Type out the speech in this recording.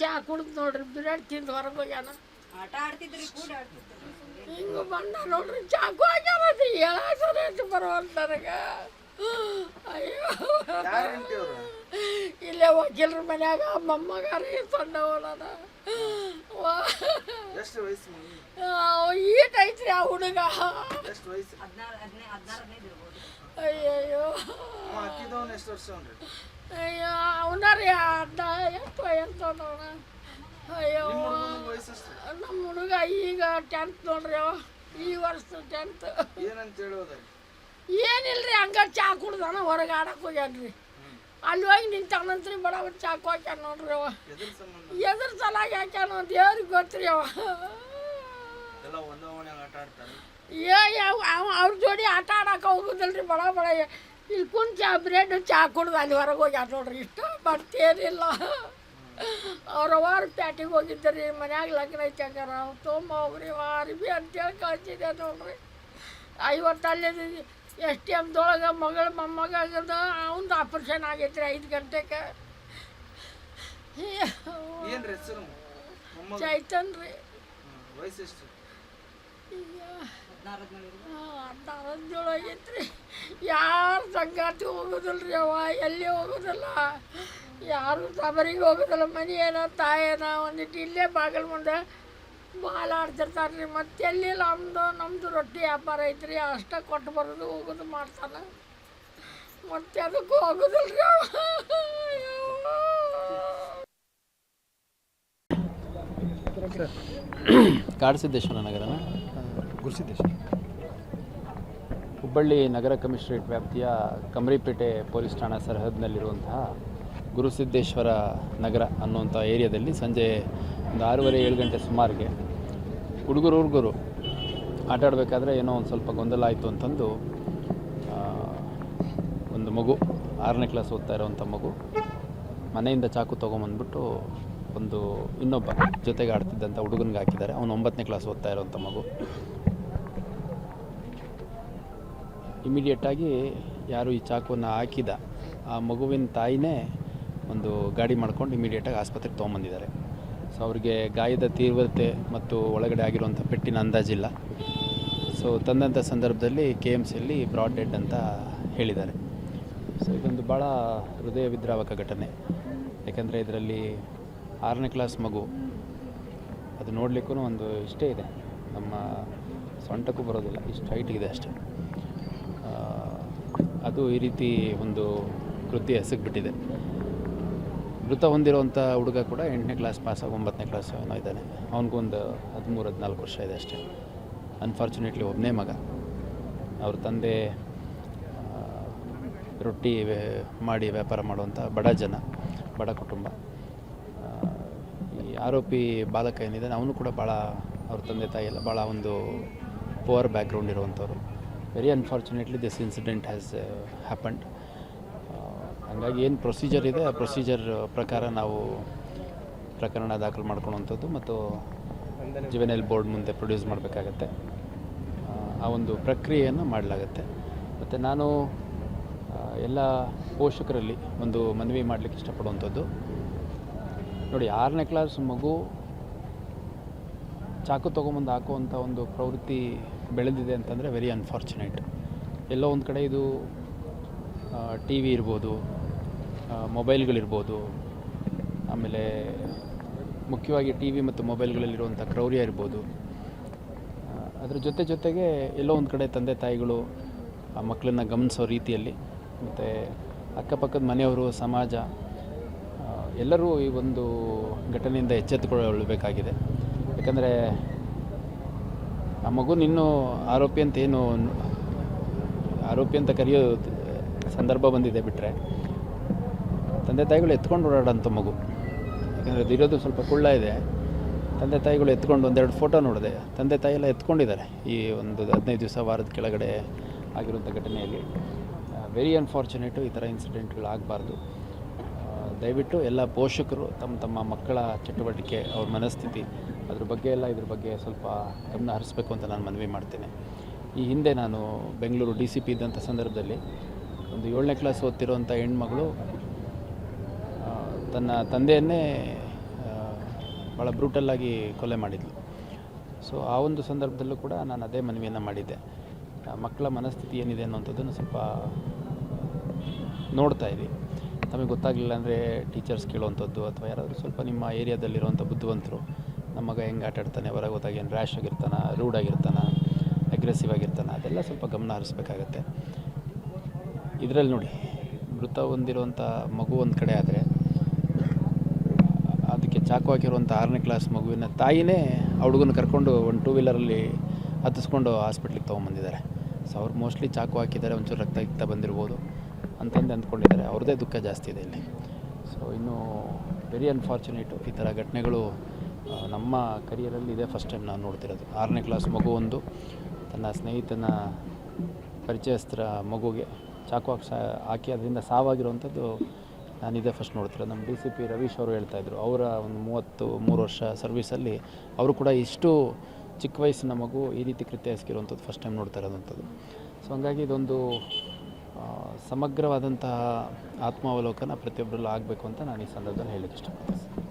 ಚಾ ಕುಡ್ದು ನೋಡ್ರಿ ಬ್ರೆಡ್ ತಿಂದು ಹೊರಗೆ ಹೋಗ್ಯಾನ. ಆಟ ಆಡ್ತಿದ್ರಿ ಕೂಡ ಆಡ್ತಿದ್ರಿ. ಹಿಂಗೆ ಬಂದ ನೋಡ್ರಿ ಚಾಕು ಹಾಕ್ಯಾನ ಹೇಳೋಸರ ಬರುವಂತ ನನಗೆ. ಅಯ್ಯೋ. ಇಲ್ಲೇ ವಕೀಲರ ಮನ್ಯಾಗ ಮೊಮ್ಮಗಾರಿ ಎಷ್ಟು ವಯಸ್ಸು ಮಗು? ಈಟ್ ಐತ್ರಿ ಆ ಹುಡುಗ. ಎಷ್ಟು ಅಯ್ಯಯ್ಯೋ. ಎಷ್ಟು ವರ್ಷ ಅಯ್ಯೋ ಅವನ ರೀ ಅಡ್ಡ ಎಷ್ಟು ಎಂತ ನೋಡ. ಅಯ್ಯೋ ನಿಮ್ಮ ವಯಸ್ಸು ಹುಡುಗ ಈಗ ಟೆಂತ್ ನೋಡ್ರಿ ಅವ. ಈ ವರ್ಷ ಟೆಂತ್ ಏನಂತ ಹೇಳೋದು ಏನಿಲ್ರಿ ಹಂಗ ಚಾ ಕುಡ್ದಾನ ಹೊರಗೆ ಆಡಕ್ಕೆ ಹೋಗ್ಯಾನ್ರಿ. ಅಲ್ಲಿ ಹೋಗಿ ನಿಂತಾನಂತ್ರಿ ಬಡ ಚಾಕು ಹಾಕ್ಯಾನ ನೋಡ್ರಿ ಅವ. ಎದ್ರ ಸಲಾಗಿ ಹಾಕ್ಯಾನ ದೇವ್ರಿಗೆ ಗೊತ್ತ್ರಿ ಅವ. ಏ ಯಾವ ಅವ ಅವ್ರ ಜೋಡಿ ಆಟ ಆಡಕ್ಕೆ ಹೋಗುದಿಲ್ರಿ ಬಡ ಬಡ. ಇಲ್ಲಿ ಕುಂತ ಚಾ ಬ್ರೆಡ್ ಚಾ ಕುಡ್ದು ಅಲ್ಲಿ ಹೊರಗೆ ಹೋಗ್ಯಾನ ನೋಡ್ರಿ ಇಷ್ಟ ಮತ್ತೇನಿಲ್ಲ. ಅವ್ರ ವಾರ ಪ್ಯಾಟಿಗೆ ಹೋಗಿದ್ದರಿ ಮನ್ಯಾಗ ಲಗ್ನ ಐತ್ಯಾಗಾರ ತುಂಬ ತೊಂಬ ಹೋಗ್ರಿ ಅರ್ಬಿ ಅಂತೇಳಿ ಕಳ್ಸಿದೆ ನೋಡ್ರಿ. ಐವತ್ತು ಅಲ್ಲಿ ಎಸ್ ಟಿ ಎಮ್ದೊಳಗೆ ಮಗಳ ಮೊಮ್ಮಗ ಆಗದ ಅವಂದು ಆಪ್ರೇಷನ್ ಆಗೈತ್ರಿ ಐದು ಗಂಟೆಗೆ ಚೈತನ್ರಿ ಹೆಸರು? ಚೈತನ್ ರೀ ಯಾರು ಸಂಗಾತಿ ಹೋಗೋದಿಲ್ರಿ ಅವ? ಎಲ್ಲಿ ಹೋಗೋದಿಲ್ಲ? ಯಾರು ಸಬರಿಗೆ ಹೋಗೋದಿಲ್ಲ? ಮನೆ ಏನೋ ತಾಯೇನ ಒಂದಿಟ್ಟು ಇಲ್ಲೇ ಬಾಗಿಲು ಮುಂದೆ ಭಾಳ ಆಡ್ತಿರ್ತಾರೆ ರೀ ಮತ್ತೆ ಎಲ್ಲಿ ನಮ್ಮದು ನಮ್ಮದು ರೊಟ್ಟಿ ವ್ಯಾಪಾರ ಐತ್ರಿ. ಅಷ್ಟೇ ಕೊಟ್ಟು ಬರೋದು ಹೋಗೋದು ಮಾಡ್ತಾನೆ. ಮತ್ತೆ ಅದಕ್ಕೂ ಹೋಗೋದಿಲ್ಲ ಅವ? ಕಾಡಸಿದ್ದೇಶ್ವರ ನಗರನ? ಗುರುಸಿದ್ದೇಶ್ವರ. ಹುಬ್ಬಳ್ಳಿ ನಗರ ಕಮಿಷನರೇಟ್ ವ್ಯಾಪ್ತಿಯ ಕಮರಿಪೇಟೆ ಪೊಲೀಸ್ ಠಾಣಾ ಸರಹದ್ನಲ್ಲಿರುವಂತಹ ಗುರುಸಿದ್ದೇಶ್ವರ ನಗರ ಅನ್ನುವಂಥ ಏರಿಯಾದಲ್ಲಿ ಸಂಜೆ ಒಂದು ಆರೂವರೆ, ಏಳು ಗಂಟೆ ಸುಮಾರಿಗೆ ಹುಡುಗರು ಹುಡುಗರು ಆಟ ಆಡಬೇಕಾದ್ರೆ ಏನೋ ಒಂದು ಸ್ವಲ್ಪ ಗೊಂದಲ ಆಯಿತು ಅಂತಂದು ಒಂದು ಮಗು, ಆರನೇ ಕ್ಲಾಸ್ ಓದ್ತಾ ಇರೋವಂಥ ಮಗು ಮನೆಯಿಂದ ಚಾಕು ತೊಗೊಂಬಂದ್ಬಿಟ್ಟು ಒಂದು ಇನ್ನೊಬ್ಬ ಜೊತೆಗೆ ಆಡ್ತಿದ್ದಂಥ ಹುಡುಗನಿಗೆ ಹಾಕಿದ್ದಾರೆ. ಅವನು ಒಂಬತ್ತನೇ ಕ್ಲಾಸ್ ಓದ್ತಾ ಇರೋವಂಥ ಮಗು. ಇಮಿಡಿಯೇಟಾಗಿ ಯಾರು ಈ ಚಾಕುವನ್ನು ಹಾಕಿದ, ಆ ಮಗುವಿನ ತಾಯಿನೇ ಒಂದು ಗಾಡಿ ಮಾಡ್ಕೊಂಡು ಇಮಿಡಿಯೇಟಾಗಿ ಆಸ್ಪತ್ರೆಗೆ ತೊಗೊಂಬಂದಿದ್ದಾರೆ. ಸೊ ಅವರಿಗೆ ಗಾಯದ ತೀವ್ರತೆ ಮತ್ತು ಒಳಗಡೆ ಆಗಿರುವಂಥ ಪೆಟ್ಟಿನ ಅಂದಾಜಿಲ್ಲ ಸೊ ತಂದಂಥ ಸಂದರ್ಭದಲ್ಲಿ ಕೆ ಎಂ ಸಿಯಲ್ಲಿ ಬ್ರಾಡ್ ಡೆಡ್ ಅಂತ ಹೇಳಿದ್ದಾರೆ. ಸೊ ಇದೊಂದು ಭಾಳ ಹೃದಯ ವಿದ್ರಾವಕ ಘಟನೆ. ಯಾಕಂದರೆ ಇದರಲ್ಲಿ ಆರನೇ ಕ್ಲಾಸ್ ಮಗು, ಅದು ನೋಡಲಿಕ್ಕೂ ಒಂದು ಇಷ್ಟೇ ಇದೆ. ನಮ್ಮ ಸೊಂಟಕ್ಕೂ ಬರೋದಿಲ್ಲ, ಇಷ್ಟು ಹೈಟ್ ಇದೆ ಅಷ್ಟೇ. ಅದು ಈ ರೀತಿ ಒಂದು ಕೃತ್ಯ ಎಸಗಿಬಿಟ್ಟಿದೆ. ಮೃತ ಹೊಂದಿರುವಂಥ ಹುಡುಗ ಕೂಡ ಎಂಟನೇ ಕ್ಲಾಸ್ ಪಾಸ್ ಆಗಿ ಒಂಬತ್ತನೇ ಕ್ಲಾಸ್ ಏನೋ ಇದ್ದಾನೆ. ಅವನಿಗೊಂದು ಹದಿಮೂರು, ಹದಿನಾಲ್ಕು ವರ್ಷ ಇದೆ ಅಷ್ಟೇ. ಅನ್ಫಾರ್ಚುನೇಟ್ಲಿ ಒಬ್ಬನೇ ಮಗ. ಅವ್ರ ತಂದೆ ರೊಟ್ಟಿ ಮಾಡಿ ವ್ಯಾಪಾರ ಮಾಡುವಂಥ ಬಡ ಜನ, ಬಡ ಕುಟುಂಬ. ಈ ಆರೋಪಿ ಬಾಲಕ ಏನಿದ್ದಾನೆ, ಅವನು ಕೂಡ ಭಾಳ, ಅವ್ರ ತಂದೆ ತಾಯಿ ಎಲ್ಲ ಭಾಳ ಒಂದು poor background ಇರುವಂಥವ್ರು. Very unfortunately this incident has happened ಹಂಗಾಗಿ ಏನು ಪ್ರೊಸೀಜರ್ ಇದೆ, ಆ ಪ್ರೊಸೀಜರ್ ಪ್ರಕಾರ ನಾವು ಪ್ರಕರಣ ದಾಖಲು ಮಾಡ್ಕೊಳ್ಳುವಂಥದ್ದು ಮತ್ತು ಜುವೆನೈಲ್ ಬೋರ್ಡ್ ಮುಂದೆ ಪ್ರೊಡ್ಯೂಸ್ ಮಾಡಬೇಕಾಗತ್ತೆ. ಆ ಒಂದು ಪ್ರಕ್ರಿಯೆಯನ್ನು ಮಾಡಲಾಗತ್ತೆ. ಮತ್ತು ನಾನು ಎಲ್ಲ ಪೋಷಕರಲ್ಲಿ ಒಂದು ಮನವಿ ಮಾಡಲಿಕ್ಕೆ ಇಷ್ಟಪಡುವಂಥದ್ದು. ನೋಡಿ, ಆರನೇ ಕ್ಲಾಸ್ ಮಗು ಚಾಕು ತೊಗೊಂಬಂದು ಹಾಕುವಂಥ ಒಂದು ಪ್ರವೃತ್ತಿ ಬೆಳೆದಿದೆ ಅಂತಂದರೆ ವೆರಿ ಅನ್ಫಾರ್ಚುನೇಟ್ ಎಲ್ಲೋ ಒಂದು ಕಡೆ ಇದು ಟಿ ವಿ ಇರ್ಬೋದು ಮೊಬೈಲ್ಗಳಿರ್ಬೋದು ಆಮೇಲೆ ಮುಖ್ಯವಾಗಿ ಟಿ ವಿ ಮತ್ತು ಮೊಬೈಲ್ಗಳಲ್ಲಿರುವಂಥ ಕ್ರೌರ್ಯ ಇರ್ಬೋದು. ಅದ್ರ ಜೊತೆ ಜೊತೆಗೆ ಎಲ್ಲೋ ಒಂದು ಕಡೆ ತಂದೆ ತಾಯಿಗಳು, ಆ, ಮಕ್ಕಳನ್ನ ಗಮನಿಸೋ ರೀತಿಯಲ್ಲಿ, ಮತ್ತು ಅಕ್ಕಪಕ್ಕದ ಮನೆಯವರು, ಸಮಾಜ ಎಲ್ಲರೂ ಈ ಒಂದು ಘಟನೆಯಿಂದ ಎಚ್ಚೆತ್ತುಕೊಳ್ಳಬೇಕಾಗಿದೆ. ಯಾಕಂದರೆ ಆ ಮಗು ಇನ್ನೂ ಆರೋಪಿ ಅಂತ ಏನು ಆರೋಪಿ ಅಂತ ಕರೆಯೋ ಸಂದರ್ಭ ಬಂದಿದೆ ಬಿಟ್ಟರೆ ತಂದೆ ತಾಯಿಗಳು ಎತ್ಕೊಂಡು ಓಡಾಡೋಂಥ ಮಗು. ಯಾಕಂದರೆ ಇರೋದು ಸ್ವಲ್ಪ ಕುಳ್ಳ ಇದೆ. ತಂದೆ ತಾಯಿಗಳು ಎತ್ಕೊಂಡು ಒಂದೆರಡು ಫೋಟೋ ನೋಡಿದೆ. ತಂದೆ ತಾಯಿ ಎಲ್ಲ ಎತ್ಕೊಂಡಿದ್ದಾರೆ ಈ ಒಂದು ಹದಿನೈದು ದಿವಸ ವಾರದ ಕೆಳಗಡೆ ಆಗಿರುವಂಥ ಘಟನೆಯಲ್ಲಿ. ವೆರಿ ಅನ್ಫಾರ್ಚುನೇಟು ಈ ಥರ ಇನ್ಸಿಡೆಂಟ್ಗಳು ಆಗಬಾರ್ದು ದಯವಿಟ್ಟು ಎಲ್ಲ ಪೋಷಕರು, ತಮ್ಮ ತಮ್ಮ ಮಕ್ಕಳ ಚಟುವಟಿಕೆ, ಅವ್ರ ಮನಸ್ಥಿತಿ, ಅದ್ರ ಬಗ್ಗೆ ಎಲ್ಲ ಇದ್ರ ಬಗ್ಗೆ ಸ್ವಲ್ಪ ಗಮನ ಹರಿಸ್ಬೇಕು ಅಂತ ನಾನು ಮನವಿ ಮಾಡ್ತೇನೆ. ಈ ಹಿಂದೆ ನಾನು ಬೆಂಗಳೂರು ಡಿ ಸಿ ಪಿ ಇದ್ದಂಥ ಸಂದರ್ಭದಲ್ಲಿ ಒಂದು ಏಳನೇ ಕ್ಲಾಸ್ ಓದ್ತಿರುವಂಥ ಹೆಣ್ಮಗಳು ತನ್ನ ತಂದೆಯನ್ನೇ ಭಾಳ ಬ್ರೂಟಲ್ಲಾಗಿ ಕೊಲೆ ಮಾಡಿದ್ಲು. ಸೊ ಆ ಒಂದು ಸಂದರ್ಭದಲ್ಲೂ ಕೂಡ ನಾನು ಅದೇ ಮನವಿಯನ್ನು ಮಾಡಿದ್ದೆ. ಮಕ್ಕಳ ಮನಸ್ಥಿತಿ ಏನಿದೆ ಅನ್ನೋಂಥದ್ದನ್ನು ಸ್ವಲ್ಪ ನೋಡ್ತಾ ಇದ್ದೀವಿ ನಮಗೆ ಗೊತ್ತಾಗಲಿಲ್ಲ ಅಂದರೆ ಟೀಚರ್ಸ್ ಕೇಳುವಂಥದ್ದು ಅಥವಾ ಯಾರಾದರೂ ಸ್ವಲ್ಪ ನಿಮ್ಮ ಏರಿಯಾದಲ್ಲಿರುವಂಥ ಬುದ್ಧಿವಂತರು ನಮ್ಮ ಮಗ ಹೆಂಗೆ ಆಟ ಆಡ್ತಾನೆ, ಹೊರಗೆ ಏನು ರ್ಯಾಶ್ ಆಗಿರ್ತಾನೆ ರೂಡ್ ಆಗಿರ್ತಾನೆ ಅಗ್ರೆಸಿವ್ ಆಗಿರ್ತಾನೆ, ಅದೆಲ್ಲ ಸ್ವಲ್ಪ ಗಮನ ಹರಿಸ್ಬೇಕಾಗತ್ತೆ. ಇದರಲ್ಲಿ ನೋಡಿ, ಮೃತ ಹೊಂದಿರುವಂಥ ಮಗು ಒಂದು ಕಡೆ ಆದರೆ, ಅದಕ್ಕೆ ಚಾಕು ಹಾಕಿರುವಂಥ ಆರನೇ ಕ್ಲಾಸ್ ಮಗುವಿನ ತಾಯಿನೇ ಆ ಹುಡುಗನ ಕರ್ಕೊಂಡು ಒಂದು ಟೂ ವೀಲರಲ್ಲಿ ಹತ್ತಿಸ್ಕೊಂಡು ಹಾಸ್ಪಿಟ್ಲಿಗೆ ತೊಗೊಂಬಂದಿದ್ದಾರೆ. ಸೊ ಅವ್ರು ಮೋಸ್ಟ್ಲಿ ಚಾಕು ಹಾಕಿದ್ದಾರೆ, ಒಂಚೂರು ರಕ್ತ ಇಕ್ತ ಬಂದಿರ್ಬೋದು. ಅಂತಂದು ಅಂದ್ಕೊಂಡಿದ್ದಾರೆ. ಅವ್ರದ್ದೇ ದುಃಖ ಜಾಸ್ತಿ ಇದೆ ಇಲ್ಲಿ. ಸೊ ಇನ್ನೂ ವೆರಿ ಅನ್ಫಾರ್ಚುನೇಟು ಈ ಥರ ಘಟನೆಗಳು ನಮ್ಮ ಕರಿಯರಲ್ಲಿ ಇದೇ ಫಸ್ಟ್ ಟೈಮ್ ನಾನು ನೋಡ್ತಿರೋದು. ಆರನೇ ಕ್ಲಾಸ್ ಮಗು ಒಂದು, ತನ್ನ ಸ್ನೇಹಿತನ ಪರಿಚಯಸ್ಥರ ಮಗುಗೆ ಚಾಕು ಹಾಕಿ ಸಾ ಹಾಕಿ ಅದರಿಂದ ಸಾವಾಗಿರುವಂಥದ್ದು ನಾನು ಇದೇ ಫಸ್ಟ್ ನೋಡ್ತಿರೋದು. ನಮ್ಮ ಡಿ ಸಿ ಪಿ ರವೀಶ್ ಅವರು ಹೇಳ್ತಾಯಿದ್ರು ಅವರ ಒಂದು ಮೂವತ್ತು, ಮೂರು ವರ್ಷ ಸರ್ವಿಸಲ್ಲಿ ಅವರು ಕೂಡ ಇಷ್ಟು ಚಿಕ್ಕ ವಯಸ್ಸಿನ ಮಗು ಈ ರೀತಿ ಕೃತ್ಯ ಎಸಗಿರುವಂಥದ್ದು ಫಸ್ಟ್ ಟೈಮ್ ನೋಡ್ತಾ ಇರೋದಂಥದ್ದು. ಸೊ ಹಂಗಾಗಿ ಇದೊಂದು ಸಮಗ್ರವಾದಂತಹ ಆತ್ಮಾವಲೋಕನ ಪ್ರತಿಯೊಬ್ಬರಲ್ಲೂ ಆಗಬೇಕು ಅಂತ ನಾನು ಈ ಸಂದರ್ಭದಲ್ಲಿ ಹೇಳಲಿಕ್ಕೆ ಇಷ್ಟಪಡ್ತೀನಿ.